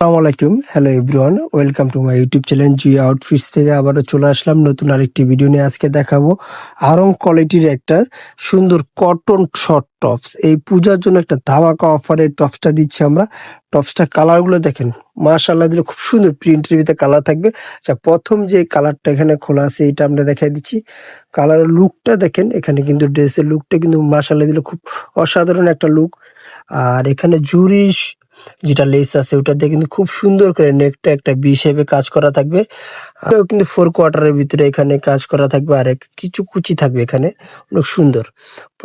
আলাইকুম। Hello everyone welcome to my YouTube channel G outfits থেকে আবারও চলে আসলাম নতুন আরেকটি ভিডিও নিয়ে আজকে দেখাবো। আরং কোয়ালিটির একটা সুন্দর কটন শর্ট টপস এই পূজার জন্য একটা ধামাকা অফারে টপসটা দিচ্ছি আমরা। টপসটা কালারগুলো দেখেন মাশাল্লাহ দিলে খুব সুন্দর প্রিন্টের ভিতরে কালার থাকবে। আচ্ছা প্রথম যে কালারটা এখানে খোলা আছে, এটা আমরা দেখাই দিচ্ছি। কালারের লুকটা দেখেন, এখানে কিন্তু ড্রেসের লুকটা কিন্তু মাশাল্লাহ দিলে খুব অসাধারণ একটা লুক আর এখানে জুরিশ যেটা লেস আছে, ওটা দিয়ে কিন্তু খুব সুন্দর করে নেকটা একটা বি শেপে কাজ করা থাকবে। আরও কিন্তু ফোর কোয়ার্টারের ভিতরে এখানে কাজ করা থাকবে, আর এক- কিছু কুচি থাকবে এখানে, অনেক সুন্দর।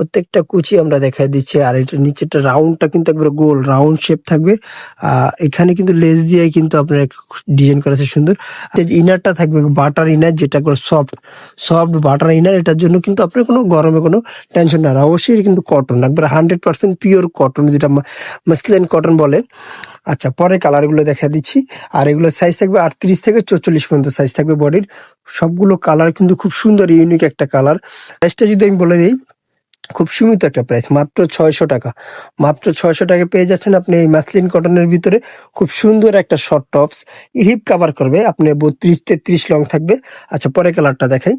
প্রত্যেকটা কুচি আমরা দেখাই দিচ্ছি, আর এটা নিচেরটা রাউন্ডটা কিন্তু একবারে গোল রাউন্ড শেপ থাকবে। এখানে কিন্তু লেস দিয়ে কিন্তু আপনার ডিজাইন করা আছে সুন্দর। ইনারটা থাকবে বাটার ইনার যেটা করে সফট সফট বাটার ইনার এটার জন্য কিন্তু আপনার কোনো গরমে কোনো টেনশন না। অবশ্যই কিন্তু কটন একবারে হান্ড্রেড পার্সেন্ট পিওর কটন যেটা মাসলিন কটন বলে। আচ্ছা পরে কালারগুলো দেখা দিচ্ছি। আর এগুলো সাইজ থাকবে আটত্রিশ থেকে চৌচল্লিশ পর্যন্ত সাইজ থাকবে বডির সবগুলো কালার কিন্তু খুব সুন্দর ইউনিক একটা কালার প্রাইসটা যদি আমি বলে দিই খুব সীমিত একটা প্রাইস মাত্র ছয়শো টাকা। মাত্র ছয়শো টাকা পেয়ে যাচ্ছেন আপনি এই মাসলিন কটনের ভিতরে খুব সুন্দর একটা শর্ট টপস হিপ কাভার করবে, আপনি বত্রিশ তেত্রিশ লং থাকবে। আচ্ছা পরে কালারটা দেখাই।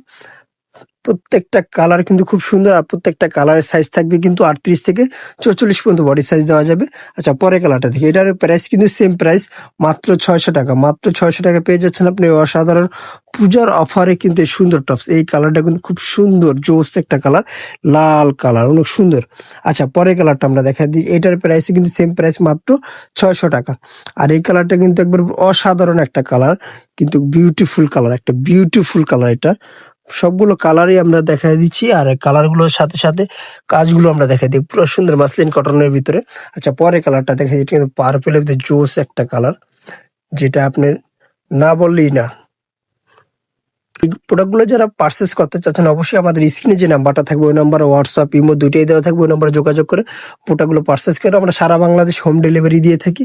প্রত্যেকটা কালার কিন্তু খুব সুন্দর আর প্রত্যেকটা কালারের সাইজ থাকবে কিন্তু আটত্রিশ থেকে চৌচল্লিশ পর্যন্ত বডি সাইজ দেওয়া যাবে। আচ্ছা পরে কালারটা দেখি। এটার প্রাইস কিন্তু সেম প্রাইস মাত্র ছয়শো টাকা। মাত্র ছয়শো টাকা পেয়ে যাচ্ছেন আপনি অসাধারণ পূজার অফারে কিন্তু এই সুন্দর টপস এই কালারটা কিন্তু খুব সুন্দর, জোস একটা কালার লাল কালার অনেক সুন্দর। আচ্ছা পরে কালারটা আমরা দেখা দিই। এটার প্রাইস কিন্তু সেম প্রাইস মাত্র ছয়শো টাকা। আর এই কালারটা কিন্তু একবার অসাধারণ একটা কালার কিন্তু বিউটিফুল কালার একটা বিউটিফুল কালার এটা। সবগুলো কালারই আমরা দেখা দিচ্ছি আর কালারগুলোর সাথে সাথে কাজগুলো আমরা দেখা দিই। পুরো সুন্দর মাসলিন কটনের ভিতরে। আচ্ছা পরে কালারটা দেখা দিচ্ছি কিন্তু পার্পেলের ভিতরে জোস একটা কালার যেটা আপনি না বললেই না। প্রোডাক্টগুলো যারা পারচেস করতে চাচ্ছেন, অবশ্যই আমাদের স্ক্রিনে যে নাম্বারটা থাকবে, ওই নাম্বারে হোয়াটসঅ্যাপ ইমো দুইটাই দেওয়া থাকবে, ওই নাম্বারে যোগাযোগ করে প্রোডাক্টগুলো পারচেস করে আমরা সারা বাংলাদেশ হোম ডেলিভারি দিয়ে থাকি।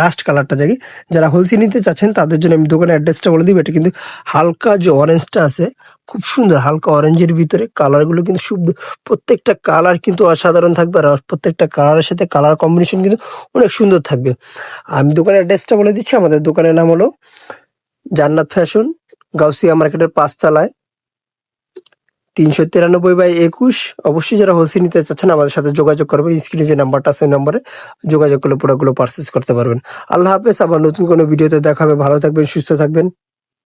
লাস্ট কালারটা যাই যারা হোলসেল নিতে চাচ্ছেন, তাদের জন্য আমি দোকানের অ্যাড্রেসটা বলে দিব। এটা কিন্তু হালকা যে অরেঞ্জটা আছে, খুব সুন্দর হালকা অরেঞ্জের ভিতরে কালারগুলো কিন্তু সুন্দর প্রত্যেকটা কালার কিন্তু অসাধারণ থাকবে আর প্রত্যেকটা কালারের সাথে কালার কম্বিনেশন কিন্তু অনেক সুন্দর থাকবে। আমি দোকানের অ্যাড্রেসটা বলে দিচ্ছি, আমাদের দোকানের নাম হলো জান্নাত ফ্যাশন গাউসিয়া মার্কেটের পাঁচতলায়। তিনশো তিরানব্বই বাই একুশ। অবশ্যই যারা হোলসেল নিতে চাচ্ছেন, আমাদের সাথে যোগাযোগ করবেন। স্ক্রিনে যে নাম্বারটা আছে, ওই নাম্বারে যোগাযোগ করলে প্রোডাক্টগুলো পারচেস করতে পারবেন। আল্লাহ হাফেজ, আবার নতুন কোনো ভিডিওতে দেখাবে ভালো থাকবেন, সুস্থ থাকবেন।